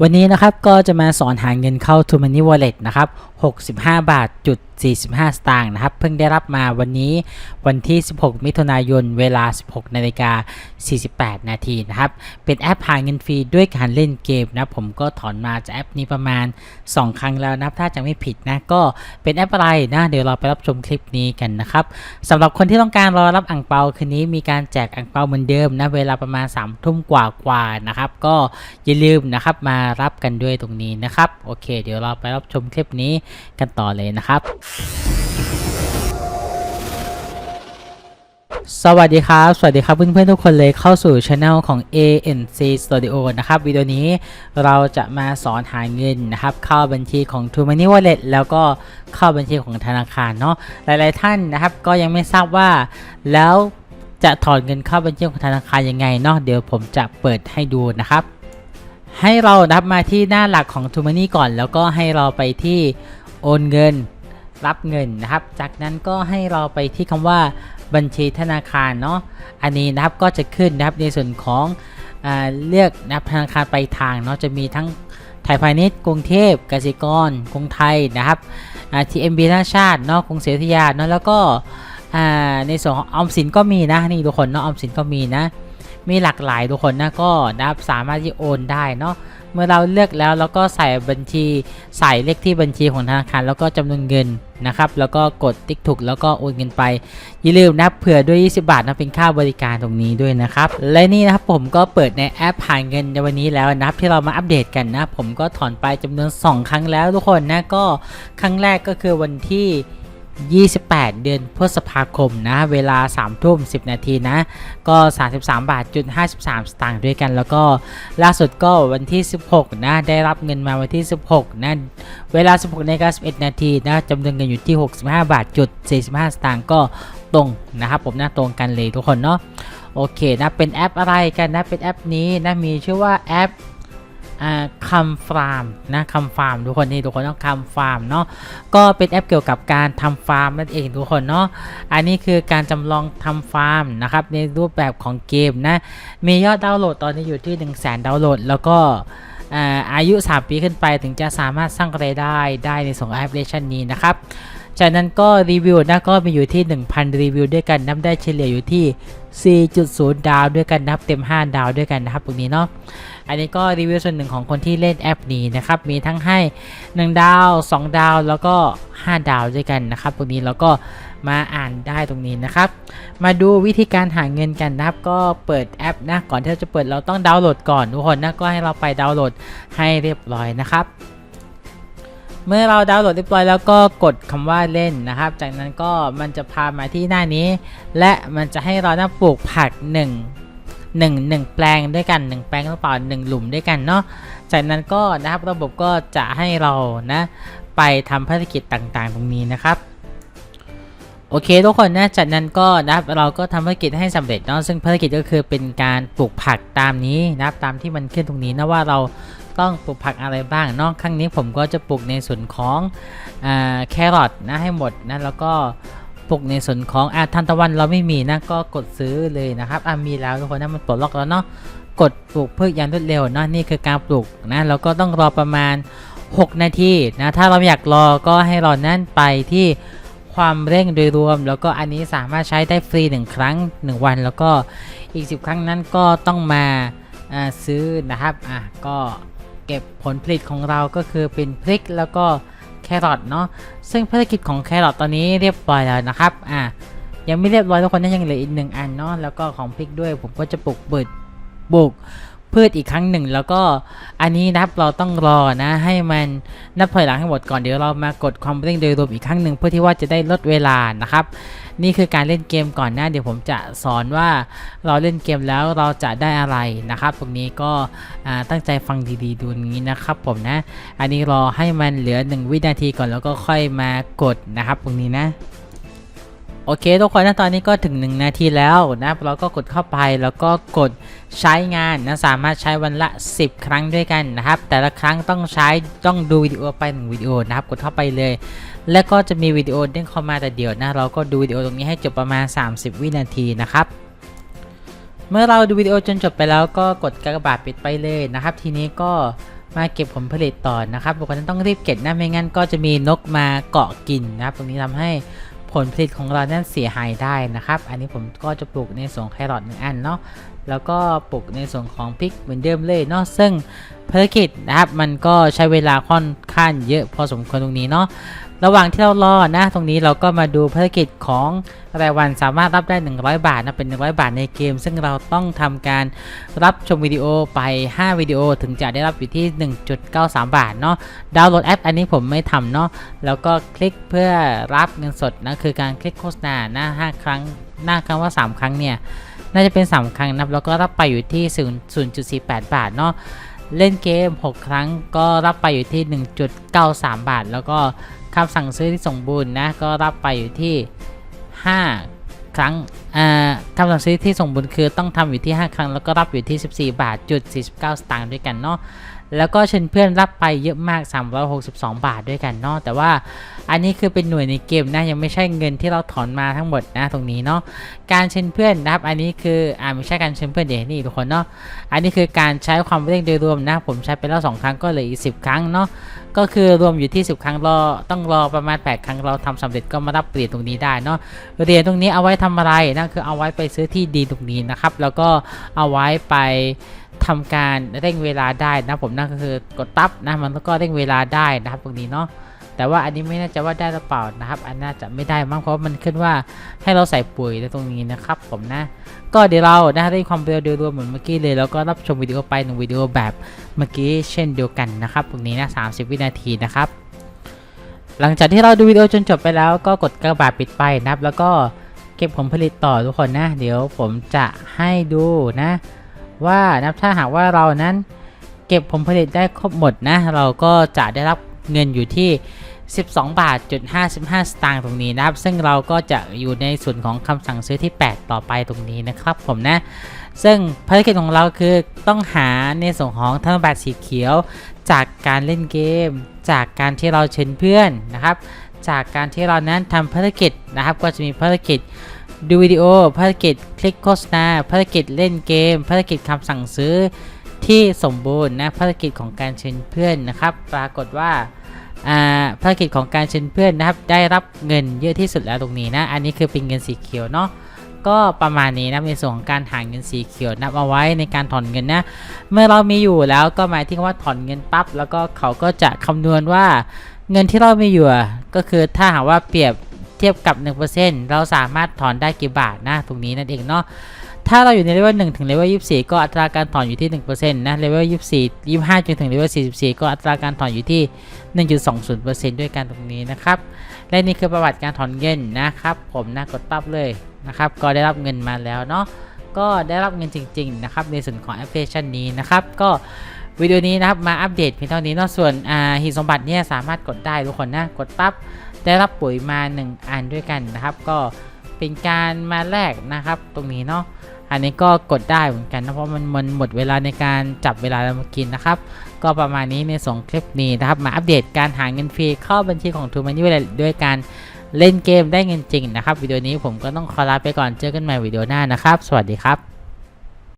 วันนี้นะครับก็จะมาสอนหาเงินเข้า t o Money Wallet นะครับ65 บาทจุด 45 สตางค์นะครับ เพิ่งได้รับมาวันนี้วันที่ 16 มิถุนายน เวลา 16 นาฬิกา 48 นาทีนะครับ เป็นแอปหาเงินฟรีด้วยการเล่นเกมนะ ผมก็ถอนมาจากแอปนี้ประมาณ 2 ครั้งแล้วนะครับ ถ้าจะไม่ผิดนะ ก็เป็นแอปอะไรนะ เดี๋ยวเราไปรับชมคลิปนี้กันนะครับสำหรับคนที่ต้องการรอรับอ่งเปาคืนนี้มีการแจกอ่งเปาเหมือนเดิมนะ เวลาประมาณ3ทุ่มกว่าๆนะครับ ก็อย่าลืมนะครับมารับกันด้วยตรงนี้นะครับ โอเค เดี๋ยวเราไปรับชมคลิปนี้กันต่อเลยนะครับสวัสดีครับ สวัสดีครับเพื่อนๆทุกคนเลยเข้าสู่ช anel ของ ANC Studio นะครับ วิดีโอนี้เราจะมาสอนหาเงินนะครับ เข้าบัญชีของ t o Money Wallet แล้วก็เข้าบัญชีของธนาคารเนาะหลายๆท่านนะครับ ก็ยังไม่ทราบว่าแล้วจะถอนเงินเข้าบัญชีของธนาคารยังไงเนาะเดี๋ยวผมจะเปิดให้ดูนะครับ ให้เรานับมาที่หน้าหลักของ t o Money ก่อน แล้วก็ให้เราไปที่โอนเงิน รับเงินนะครับ จากนั้นก็ให้เราไปที่คำว่าบัญชีธนาคารเนาะ อันนี้นะครับก็จะขึ้นนะครับในส่วนของอเลือกนะครับธนาคารไปลายทางเนาะจะมีทั้งไทยพาณิชย์กรุงเทพกสิกรกรุงไทยนะครับทีเอ็มบีนาชาติเนาะกรุงศรีอยุธยาเนาะแล้วก็ในส่วนของออมสินก็มีนะนี่ทุกคนเนาะออมสินก็มีนะมีหลากหลายทุกคนนะก็นะครับสามารถที่โอนได้เนาะ เมื่อเราเลือกแล้วเราก็ใส่บัญชีใส่เลขที่บัญชีของธนาคารแล้วก็จำนวนเงินนะครับ แล้วก็กดติ๊กถูกแล้วก็โอนเงินไป อย่าลืมนะเผื่อด้วย 20 บาทนะเป็นค่าบริการตรงนี้ด้วยนะครับ และนี่นะครับผมก็เปิดในแอปหาเงินในวันนี้แล้วนะครับที่เรามาอัปเดตกันนะ ผมก็ถอนไปจำนวน 2 ครั้งแล้วทุกคนนะก็ครั้งแรกก็คือวันที่ 28 เดือนพฤษภาคมนะเวลา3ทุ่ม 10 นาทีนะก็ 33 บาทจุด53 สตางค์ด้วยกัน แล้วก็ล่าสุดก็วันที่ 16 นะได้รับเงินมาวันที่ 16 นะเวลา 16นาฬิกา11 นาทีนะจำนวนเงินอยู่ที่ 65 บาทจุด45 สตางค์ก็ตรงนะครับผมนะตรงกันเลยทุกคนเนาะโอเคนะเป็นแอปอะไรกันนะเป็นแอปนี้นะมีชื่อว่าแอป คัมฟาร์มนะคัมฟาร์มทุกคนนี่ทุกคนต้องคัมฟาร์มเนาะก็เป็นแอปเกี่ยวกับการทำฟาร์มนั่นเองทุกคนเนาะอันนี้คือการจำลองทำฟาร์มนะครับในรูปแบบของเกมนะมียอดดาวน์โหลดตอนนี้อยู่ที่ 1 0 0 0 0แสนดาวน์โหลด แล้วก็อายุ 3 ปีขึ้นไปถึงจะสามารถสร้างรายได้ได้ในส่วนของแอปพลิเคชันนี้นะครับ จากนั้นก็รีวิวนะก็มีอยู่ที่ 1,000 รีวิวด้วยกันนับได้เฉลี่ยอยู่ที่ 4.0 ดาวด้วยกันนับเต็ม 5 ดาวด้วยกันนะครับตรงนี้เนาะอันนี้ก็รีวิวส่วนหนึ่งของคนที่เล่นแอปนี้นะครับมีทั้งให้ 1 ดาว 2 ดาวแล้วก็ 5 ดาวด้วยกันนะครับตรงนี้เราก็มาอ่านได้ตรงนี้นะครับ มาดูวิธีการหาเงินกันนะครับ ก็เปิดแอปนะก่อนที่เราจะเปิดเราต้องดาวน์โหลดก่อนทุกคนนะก็ให้เราไปดาวน์โหลดให้เรียบร้อยนะครับ เมื่อเราดาวน์โหลดเรียบร้อยแล้วก็กดคำว่าเล่นนะครับ จากนั้นก็มันจะพามาที่หน้านี้ และมันจะให้เรานะปลูกผัก1 1 1 แปลงด้วยกัน 1 แปลงหรือเปล่า1หลุมด้วยกันเนาะ จากนั้นก็นะครับระบบก็จะให้เรานะ ไปทำภารกิจต่างๆ ตรงนี้นะครับโอเคทุกคนนะจากนั้นก็นะครับเราก็ทำภารกิจให้สำเร็จเนาะซึ่งภารกิจก็คือเป็นการปลูกผักตามนี้นะครับตามที่มันขึ้นตรงนี้นะว่าเรา ต้องปลูกผักอะไรบ้างนาะครั้งนี้ผมก็จะปลูกในส่วนของอแครอทนะให้หมดนะแล้วก็ปลูกในส่วนของอาทันตะวันเราไม่มีนะก็กดซื้อเลยนะครับอะมีแล้วทุกคนนะมันปลดล็อกแล้วเนาะกดปลูกเพื่อย่างรวดเร็วเนาะนี่คือการปลูกนะแล้วก็ต้องรอประมาณ 6 นาทีนะถ้าเราอยากรอก็ให้รอนั่นไปที่ความเร่งโดยรวม แล้วก็อันนี้สามารถใช้ได้ฟรี 1 ครั้ง 1 วัน แล้วก็อีก 10 ครั้งนั้นก็ต้องมาาซื้อนะครับอะก็ เก็บผลผลิตของเราก็คือเป็นพริกแล้วก็แครอทเนาะซึ่งภารกิจของแครอทตอนนี้เรียบร้อยแล้วนะครับอะยังไม่เรียบร้อยทุกคนนะยังเหลืออีกหนึ่งอันเนาะแล้วก็ของพริกด้วยผมก็จะปลูกเบิดปลูก พืชอีกครั้งหนึ่ง แล้วก็อันนี้นะครับเราต้องรอนะให้มันนับถอยหลังให้หมดก่อนเดี๋ยวเรามากดความเร่งโดยรวมอีกครั้งหนึ่งเพื่อที่ว่าจะได้ลดเวลานะครับ นี่คือการเล่นเกมก่อนนะเดี๋ยวผมจะสอนว่าเราเล่นเกมแล้วเราจะได้อะไรนะครับ ตรงนี้ก็ตั้งใจฟังดีๆดูนี้นะครับผมนะ อันนี้รอให้มันเหลือ 1 วินาทีก่อนแล้วก็ค่อยมากดนะครับ ตรงนี้นะ โอเคทุกคนนะตอนนี้ก็ถึง 1 นาทีแล้วนะเราก็กดเข้าไปแล้วก็กดใช้งานนะสามารถใช้วันละ 10 ครั้งด้วยกันนะครับ แต่ละครั้งต้องใช้ต้องดูวิดีโอไปหนึ่งวิดีโอนะครับกดเข้าไปเลย แล้วก็จะมีวิดีโอเด้งเข้ามาแต่เดียวนะเราก็ดูวิดีโอตรงนี้ให้จบประมาณ 30 วินาทีนะครับเมื่อเราดูวิดีโอจนจบไปแล้วก็กดกากบาทปิดไปเลยนะครับ ทีนี้ก็มาเก็บผลผลิตต่อนะครับทุกคนต้องรีบเก็บนะไม่งั้นก็จะมีนกมาเกาะกินนะครับ ตรงนี้ทำให้ ผลผลิตของเรานั้นเสียหายได้นะครับ อันนี้ผมก็จะปลูกในส่วนแครอทหนึ่งอันเนาะแล้วก็ปลูกในส่วนของพริกเหมือนเดิมเลยเนาะซึ่งภารกิจนะครับมันก็ใช้เวลาค่อนข้างเยอะพอสมควรตรงนี้เนาะ ระหว่างที่เรารอนะ ตรงนี้เราก็มาดูภารกิจของรายวันสามารถรับได้ 100 บาทนะเป็น 100 บาทในเกม ซึ่งเราต้องทำการรับชมวิดีโอไป 5 วิดีโอถึงจะได้รับอยู่ที่ 1.93 บาทเนาะดาวน์โหลดแอป อันนี้ผมไม่ทำเนาะแล้วก็คลิกเพื่อรับเงินสดนะคือการคลิกโฆษณาหน้า 5 ครั้งหน้าครั้งว่า 3 ครั้งเนี่ยน่าจะเป็น 3 ครั้งนะแล้วก็รับไปอยู่ที่ 0.48 บาทเนาะเล่นเกม 6 ครั้งก็รับไปอยู่ที่ 1.93 บาท แล้วก็ คำสั่งซื้อที่สมบูรณ์นะก็รับไปอยู่ที่ 5 ครั้งอ่าคำสั่งซื้อที่สมบูรณ์คือต้องทำอยู่ที่ 5 ครั้ง แล้วก็รับอยู่ที่ 14 บาทจุด49 สตางค์ด้วยกันเนาะ แล้วก็เชิญเพื่อนรับไปเยอะมาก 362 บาทด้วยกันเนาะแต่ว่าอันนี้คือเป็นหน่วยในเกมนะยังไม่ใช่เงินที่เราถอนมาทั้งหมดนะตรงนี้เนาะการเชิญเพื่อนนะครับอันนี้คืออ่าไม่ใช่การเชิญเพื่อนเดี๋ยวนี่ทุกคนเนาะอันนี้คือการใช้ความเร่งโดยรวมนะ ผมใช้ไปแล้ว2ครั้งก็เหลืออีก10 ครั้งเนาะก็คือรวมอยู่ที่ 10 ครั้งรอต้องรอประมาณ 8 ครั้งเราทำสำเร็จก็มารับเหรียญตรงนี้ได้เนาะเหรียญตรงนี้เอาไว้ทำอะไรนะคือเอาไว้ไปซื้อที่ดีตรงนี้นะครับแล้วก็เอาไว้ไป ทำการเร่งเวลาได้นะผมนั่นก็คือกดตับนะมันก็เร่งเวลาได้นะครับตรงนี้เนาะแต่ว่าอันนี้ไม่น่ใจะว่าได้หรือเปล่านะครับ อันน่าจะไม่ได้มั้งเพราะมันขึ้นว่าให้เราใส่ปุ๋ยในตรงนี้นะครับ ผมนะ ก็เดี๋ยวเรานะได้ความเร็วโดยรวมเหมือนเมื่อกี้เลยแล้วก็รับชมวิดีโอไปหนึ่งวิดีโอแบบเมื่อกี้เช่นเดียวกันนะครับตรงนี้นะ30 วินาทีนะครับ หลังจากที่เราดูวิดีโอจนจบไปแล้วก็กดกระบาดปิดไปนะครับ แล้วก็เก็บผลผลิตต่อทุกคนนะ เดี๋ยวผมจะให้ดูนะ ว่านะถ้าหากว่าเรานั้นเก็บผลผลิตได้ครบหมดนะ เราก็จะได้รับเงินอยู่ที่ 12 บาทจุด55 สตางค์ตรงนี้นะครับ ซึ่งเราก็จะอยู่ในส่วนของคำสั่งซื้อที่ 8 ต่อไปตรงนี้นะครับผมนะ ซึ่งภารกิจของเราคือต้องหาในส่วนของธนบัตรสีเขียว จากการเล่นเกม จากการที่เราเชิญเพื่อนนะครับ จากการที่เรานั้นทำภารกิจนะครับ ก็จะมีภารกิจ ดูวิดีโอภารกิจคลิกโฆษณาภารกิจเล่นเกมภารกิจคำสั่งซื้อที่สมบูรณ์นะภารกิจของการเชิญเพื่อนนะครับ ปรากฏว่าภารกิจของการเชิญเพื่อนนะครับ ได้รับเงินเยอะที่สุดแล้วตรงนี้นะ อันนี้คือเป็นเงินสีเขียวเนาะก็ประมาณนี้นะในส่วนของการหาเงินสีเขียวนับเอาไว้ในการถอนเงินนะ เมื่อเรามีอยู่แล้วก็หมายถึงว่าถอนเงินปั๊บแล้วก็เขาก็จะคำนวณว่าเงินที่เรามีอยู่ก็คือถ้าหากว่าเปรียบ ทียบกับ 1%เราสามารถถอนได้กี่บาทนะตรงนี้นั่นเองเนาะถ้าเราอยู่ในเลเวล1ถึงเลเวล24 ก็อัตราการถอนอยู่ที่1%นะเลเวล24 25จนถึงเลเวล44 ก็อัตราการถอนอยู่ที่ 1.20%ด้วยกันตรงนี้นะครับ และนี่คือประวัติการถอนเงินนะครับ ผมนะกดปั๊บเลยนะครับ ก็ได้รับเงินมาแล้วเนาะก็ได้รับเงินจริง ๆ นะครับ ในส่วนของแอปพลิเคชันนี้นะครับ ก็วิดีโอนี้นะครับมาอัปเดตเพียงเท่านี้เนาะส่วนอ่าหีสมบัติเนี่ยสามารถกดได้ทุกคนนะกดปั๊บ ได้รับปุ๋ยมา 1 อันด้วยกันนะครับ ก็เป็นการมาแลกนะครับ ตรงนี้เนาะอันนี้ก็กดได้เหมือนกันนะเพราะมันมันหมดเวลาในการจับเวลาเรามากินนะครับ ก็ประมาณนี้ในส่งคลิปนี้นะครับ มาอัปเดตการหาเงินฟรีเข้าบัญชีของ t ูมันนี่ด้วยการเล่นเกมได้เงินจริงนะครับ วิดีโอนี้ผมก็ต้องขอลาไปก่อนเจอกันใหม่วิดีโอหน้านะครับ สวัสดีครับ